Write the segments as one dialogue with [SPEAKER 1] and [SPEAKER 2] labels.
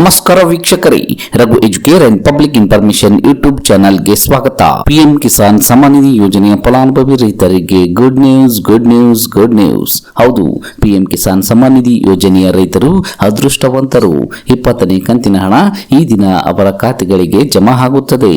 [SPEAKER 1] ನಮಸ್ಕಾರ ವೀಕ್ಷಕರೇ, Raghu Educare and Public Information YouTube ಚಾನೆಲ್ಗೆ ಸ್ವಾಗತ. ಪಿಎಂ ಕಿಸಾನ್ ಸಮ್ಮಾನ್ ನಿಧಿ ಯೋಜನೆಯ ಫಲಾನುಭವಿ ರೈತರಿಗೆ good news good news good news ಹೌದು ಪಿಎಂ ಕಿಸಾನ್ ಸಮ್ಮಾನ್ ನಿಧಿ ಯೋಜನೆಯ ರೈತರು ಅದೃಷ್ಟವಂತರು. ಇಪ್ಪತ್ತನೇ ಕಂತಿನ ಹಣ ಈ ದಿನ ಅವರ ಖಾತೆಗಳಿಗೆ ಜಮಾ ಆಗುತ್ತದೆ.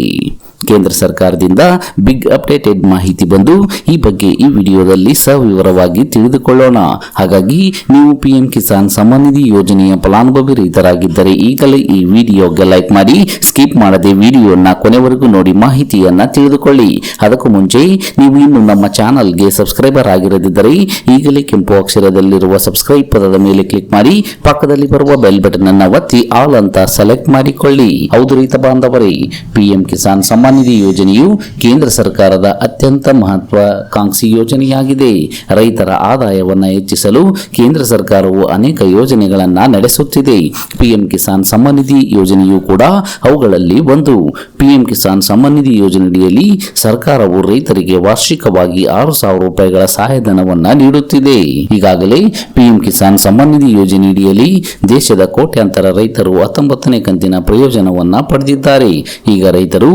[SPEAKER 1] ಕೇಂದ್ರ ಸರ್ಕಾರದಿಂದ ಬಿಗ್ ಅಪ್ಡೇಟೆಡ್ ಮಾಹಿತಿ ಬಂದು ಈ ಬಗ್ಗೆ ಈ ವಿಡಿಯೋದಲ್ಲಿ ಸವಿವರವಾಗಿ ತಿಳಿದುಕೊಳ್ಳೋಣ. ಹಾಗಾಗಿ ನೀವು ಪಿಎಂ ಕಿಸಾನ್ ಸಮ್ಮಾನ್ ನಿಧಿ ಯೋಜನೆಯ ಫಲಾನುಭವಿ ರೈತರಾಗಿದ್ದರೆ ಈಗಲೇ ಈ ವಿಡಿಯೋಗೆ ಲೈಕ್ ಮಾಡಿ, ಸ್ಕಿಪ್ ಮಾಡದೆ ವಿಡಿಯೋನ ಕೊನೆವರೆಗೂ ನೋಡಿ ಮಾಹಿತಿಯನ್ನ ತಿಳಿದುಕೊಳ್ಳಿ. ಅದಕ್ಕೂ ಮುಂಚೆ ನೀವು ಇನ್ನು ನಮ್ಮ ಚಾನಲ್ಗೆ ಸಬ್ಸ್ಕ್ರೈಬರ್ ಆಗಿರದಿದ್ದರೆ ಈಗಲೇ ಕೆಂಪು ಅಕ್ಷರದಲ್ಲಿರುವ ಸಬ್ಸ್ಕ್ರೈಬ್ ಪದದ ಮೇಲೆ ಕ್ಲಿಕ್ ಮಾಡಿ, ಪಕ್ಕದಲ್ಲಿ ಬರುವ ಬೆಲ್ ಬಟನ್ ಅನ್ನು ಒತ್ತಿ, ಆಲ್ ಅಂತ ಸೆಲೆಕ್ಟ್ ಮಾಡಿಕೊಳ್ಳಿ. ಹೌದು ರೈತ ಬಾಂಧವರೇ, ಪಿಎಂ ಕಿಸಾನ್ ಸಮ್ಮಾನ್ ನಿಧಿ ಯೋಜನೆಯು ಕೇಂದ್ರ ಸರ್ಕಾರದ ಅತ್ಯಂತ ಮಹತ್ವಾಕಾಂಕ್ಷಿ ಯೋಜನೆಯಾಗಿದೆ. ರೈತರ ಆದಾಯವನ್ನು ಹೆಚ್ಚಿಸಲು ಕೇಂದ್ರ ಸರ್ಕಾರವು ಅನೇಕ ಯೋಜನೆಗಳನ್ನು ನಡೆಸುತ್ತಿದೆ. ಪಿಎಂ ಕಿಸಾನ್ ಸಮ್ಮನಿಧಿ ನಿಧಿ ಯೋಜನೆಯು ಕೂಡ ಅವುಗಳಲ್ಲಿ ಒಂದು. ಪಿಎಂ ಕಿಸಾನ್ ಸಮ್ಮನಿಧಿ ನಿಧಿ ಯೋಜನೆಯಡಿಯಲ್ಲಿ ಸರ್ಕಾರವು ರೈತರಿಗೆ ವಾರ್ಷಿಕವಾಗಿ ಆರು ಸಾವಿರ ರೂಪಾಯಿಗಳ ಸಹಾಯಧನವನ್ನು ನೀಡುತ್ತಿದೆ. ಈಗಾಗಲೇ ಪಿಎಂ ಕಿಸಾನ್ ಸಮ್ಮನಿಧಿ ನಿಧಿ ಯೋಜನೆಯಡಿಯಲ್ಲಿ ದೇಶದ ಕೋಟ್ಯಾಂತರ ರೈತರು ಹತ್ತೊಂಬತ್ತನೇ ಕಂತಿನ ಪ್ರಯೋಜನವನ್ನು ಪಡೆದಿದ್ದಾರೆ. ಈಗ ರೈತರು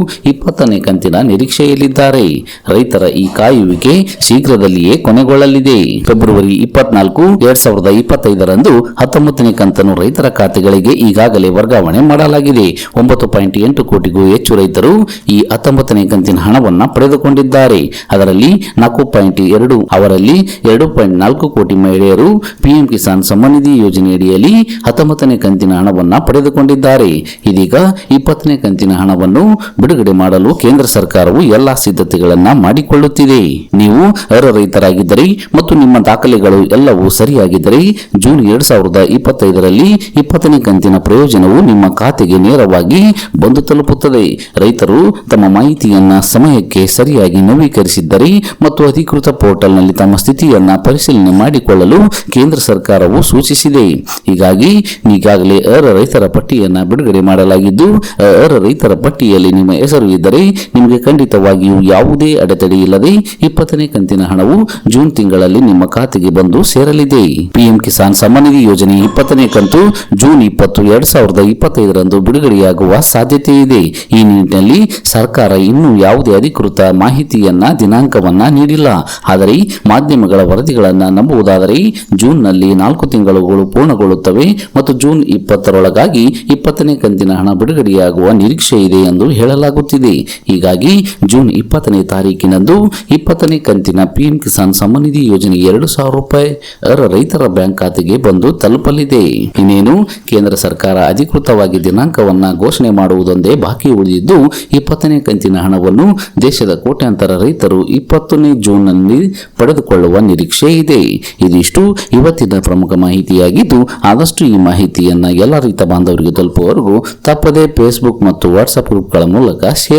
[SPEAKER 1] ಇಪ್ಪತ್ತನೇ ಕಂತಿನ ನಿರೀಕ್ಷೆಯಲ್ಲಿದ್ದಾರೆ. ರೈತರ ಈ ಕಾಯುವಿಕೆ ಶೀಘ್ರದಲ್ಲಿಯೇ ಕೊನೆಗೊಳ್ಳಲಿದೆ. ಫೆಬ್ರವರಿ ಇಪ್ಪತ್ನಾಲ್ಕು, ಎರಡ್ ಸಾವಿರದ ಇಪ್ಪತ್ತೈದರಂದು ಹತ್ತೊಂಬತ್ತನೇ ಕಂತನ್ನು ರೈತರ ಖಾತೆಗಳಿಗೆ ಈಗಾಗಲೇ ವರ್ಗಾವಣೆ ಮಾಡಲಾಗಿದೆ. ಒಂಬತ್ತು ಪಾಯಿಂಟ್ ಎಂಟು ಕೋಟಿಗೂ ಹೆಚ್ಚು ರೈತರು ಈ ಹತ್ತೊಂಬತ್ತನೇ ಕಂತಿನ ಹಣವನ್ನು ಪಡೆದುಕೊಂಡಿದ್ದಾರೆ. ಅದರಲ್ಲಿ ನಾಲ್ಕು ಪಾಯಿಂಟ್ ಎರಡು, ಅವರಲ್ಲಿ ಎರಡು ಪಾಯಿಂಟ್ ನಾಲ್ಕು ಕೋಟಿ ಮಹಿಳೆಯರು ಪಿಎಂ ಕಿಸಾನ್ ಸಮ್ಮಾನ್ ನಿಧಿ ಯೋಜನೆಯಡಿಯಲ್ಲಿ ಹತ್ತೊಂಬತ್ತನೇ ಕಂತಿನ ಹಣವನ್ನು ಪಡೆದುಕೊಂಡಿದ್ದಾರೆ. ಇದೀಗ ಇಪ್ಪತ್ತನೇ ಕಂತಿನ ಹಣವನ್ನು ಬಿಡುಗಡೆ ಮಾಡಲು ಕೇಂದ್ರ ಸರ್ಕಾರವು ಎಲ್ಲಾ ಸಿದ್ಧತೆಗಳನ್ನು ಮಾಡಿಕೊಳ್ಳುತ್ತಿದೆ. ನೀವು ಅರ್ಹ ರೈತರಾಗಿದ್ದರೆ ಮತ್ತು ನಿಮ್ಮ ದಾಖಲೆಗಳು ಎಲ್ಲವೂ ಸರಿಯಾಗಿದ್ದರೆ ಜೂನ್ ಎರಡ್ ಸಾವಿರದ ಇಪ್ಪತ್ತೈದರಲ್ಲಿ ಇಪ್ಪತ್ತನೇ ಕಂತಿನ ಪ್ರಯೋಜನವು ನಿಮ್ಮ ಖಾತೆಗೆ ನೇರವಾಗಿ ಬಂದು ತಲುಪುತ್ತದೆ. ರೈತರು ತಮ್ಮ ಮಾಹಿತಿಯನ್ನು ಸಮಯಕ್ಕೆ ಸರಿಯಾಗಿ ನವೀಕರಿಸಿದ್ದರೆ ಮತ್ತು ಅಧಿಕೃತ ಪೋರ್ಟಲ್ನಲ್ಲಿ ತಮ್ಮ ಸ್ಥಿತಿಯನ್ನು ಪರಿಶೀಲನೆ ಮಾಡಿಕೊಳ್ಳಲು ಕೇಂದ್ರ ಸರ್ಕಾರವು ಸೂಚಿಸಿದೆ. ಹೀಗಾಗಿ ಈಗಾಗಲೇ ಅರ್ಹ ರೈತರ ಪಟ್ಟಿಯನ್ನು ಬಿಡುಗಡೆ ಮಾಡಲಾಗಿದ್ದು ಅರ್ಹ ರೈತರ ಪಟ್ಟಿಯಲ್ಲಿ ನಿಮ್ಮ ಹೆಸರು ಇದ್ದರೆ ನಿಮಗೆ ಖಂಡಿತವಾಗಿಯೂ ಯಾವುದೇ ಅಡೆತಡೆ ಇಲ್ಲದೆ ಇಪ್ಪತ್ತನೇ ಕಂತಿನ ಹಣವು ಜೂನ್ ತಿಂಗಳಲ್ಲಿ ನಿಮ್ಮ ಖಾತೆಗೆ ಬಂದು ಸೇರಲಿದೆ. ಪಿಎಂ ಕಿಸಾನ್ ಸಮ್ಮಾನ್ ನಿಧಿ ಯೋಜನೆ ಇಪ್ಪತ್ತನೇ ಕಂತು ಜೂನ್ ಇಪ್ಪತ್ತು ಎರಡ್ ಸಾವಿರದ ಇಪ್ಪತ್ತೈದರಂದು ಬಿಡುಗಡೆಯಾಗುವ ಸಾಧ್ಯತೆ ಇದೆ. ಈ ನಿಟ್ಟಿನಲ್ಲಿ ಸರ್ಕಾರ ಇನ್ನೂ ಯಾವುದೇ ಅಧಿಕೃತ ಮಾಹಿತಿಯನ್ನ, ದಿನಾಂಕವನ್ನ ನೀಡಿಲ್ಲ. ಆದರೆ ಮಾಧ್ಯಮಗಳ ವರದಿಗಳನ್ನು ನಂಬುವುದಾದರೆ ಜೂನ್ನಲ್ಲಿ ನಾಲ್ಕು ತಿಂಗಳುಗಳು ಪೂರ್ಣಗೊಳ್ಳುತ್ತವೆ ಮತ್ತು ಜೂನ್ ಇಪ್ಪತ್ತರೊಳಗಾಗಿ ಇಪ್ಪತ್ತನೇ ಕಂತಿನ ಹಣ ಬಿಡುಗಡೆಯಾಗುವ ನಿರೀಕ್ಷೆ ಇದೆ ಎಂದು ಹೇಳಲಾಗುತ್ತಿದೆ. ಹೀಗಾಗಿ ಜೂನ್ ಇಪ್ಪತ್ತನೇ ತಾರೀಕಿನಂದು ಇಪ್ಪತ್ತನೇ ಕಂತಿನ ಪಿಎಂ ಕಿಸಾನ್ ಸಮ್ಮಾನ್ ನಿಧಿ ಯೋಜನೆ ಎರಡು ಸಾವಿರ ರೂಪಾಯಿ ರೈತರ ಬ್ಯಾಂಕ್ ಖಾತೆಗೆ ಬಂದು ತಲುಪಲಿದೆ. ಇನ್ನೇನು, ಕೇಂದ್ರ ಸರ್ಕಾರ ಅಧಿಕೃತವಾಗಿ ದಿನಾಂಕವನ್ನ ಘೋಷಣೆ ಮಾಡುವುದೊಂದೇ ಬಾಕಿ ಉಳಿದಿದ್ದು, ಇಪ್ಪತ್ತನೇ ಕಂತಿನ ಹಣವನ್ನು ದೇಶದ ಕೋಟ್ಯಾಂತರ ರೈತರು ಇಪ್ಪತ್ತನೇ ಜೂನ್ನಲ್ಲಿ ಪಡೆದುಕೊಳ್ಳುವ ನಿರೀಕ್ಷೆ ಇದೆ. ಇದಿಷ್ಟು ಇವತ್ತಿನ ಪ್ರಮುಖ ಮಾಹಿತಿಯಾಗಿದ್ದು, ಆದಷ್ಟು ಈ ಮಾಹಿತಿಯನ್ನ ಎಲ್ಲ ರೈತ ಬಾಂಧವರಿಗೆ ತಲುಪುವವರೆಗೂ ತಪ್ಪದೇ ಫೇಸ್ಬುಕ್ ಮತ್ತು ವಾಟ್ಸ್ಆಪ್ ಗ್ರೂಪ್ಗಳ ಮೂಲಕ